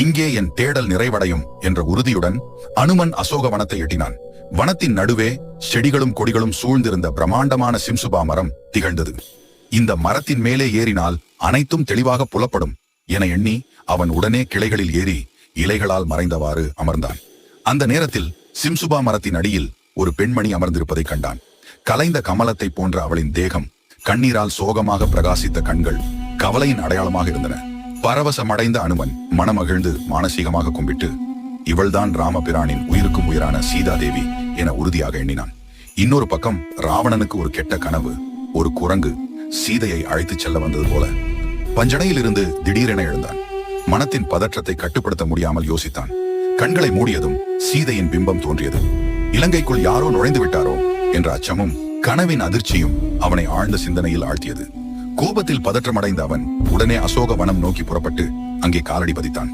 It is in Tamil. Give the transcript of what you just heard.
இங்கே என் தேடல் நிறைவடையும் என்ற உறுதியுடன் அனுமன் அசோக வனத்தை எட்டினான். வனத்தின் நடுவே செடிகளும் கொடிகளும் சூழ்ந்திருந்த பிரம்மாண்டமான சிம்சுபா மரம் திகழ்ந்தது. இந்த மரத்தின் மேலே ஏறினால் அனைத்தும் தெளிவாக புலப்படும் என எண்ணி அவன் உடனே கிளைகளில் ஏறி இலைகளால் மறைந்தவாறு அமர்ந்தான். அந்த நேரத்தில் சிம்சுபா மரத்தின் அடியில் ஒரு பெண்மணி அமர்ந்திருப்பதைக் கண்டான். கலைந்த கமலத்தை போன்ற அவளின் தேகம் கண்ணீரால் சோகமாக பிரகாசித்த கண்கள் கவலையின் அடையாளமாக இருந்தன. பரவசமடைந்த அனுமன் மனமகிழ்ந்து மானசீகமாக கும்பிட்டு இவள்தான் ராமபிரானின் உயிருக்கும் உயிரான சீதாதேவி என உறுதியாக எண்ணினான். இன்னொரு பக்கம் ராவணனுக்கு ஒரு கெட்ட கனவு ஒரு குரங்கு சீதையை அழைத்துச் செல்ல வந்தது போல பஞ்சனையில் இருந்து திடீரென எழுந்தான். மனத்தின் பதற்றத்தை கட்டுப்படுத்த முடியாமல் யோசித்தான். கண்களை மூடியதும் சீதையின் பிம்பம் தோன்றியது. இலங்கைக்குள் யாரோ நுழைந்து விட்டாரோ என்ற அச்சமும் கனவின் அதிர்ச்சியும் அவனை ஆழ்ந்த சிந்தனையில் ஆழ்த்தியது. கோபத்தில் பதற்றமடைந்த அவன் உடனே அசோக வனம் நோக்கி புறப்பட்டு அங்கே காலடி பதித்தான்.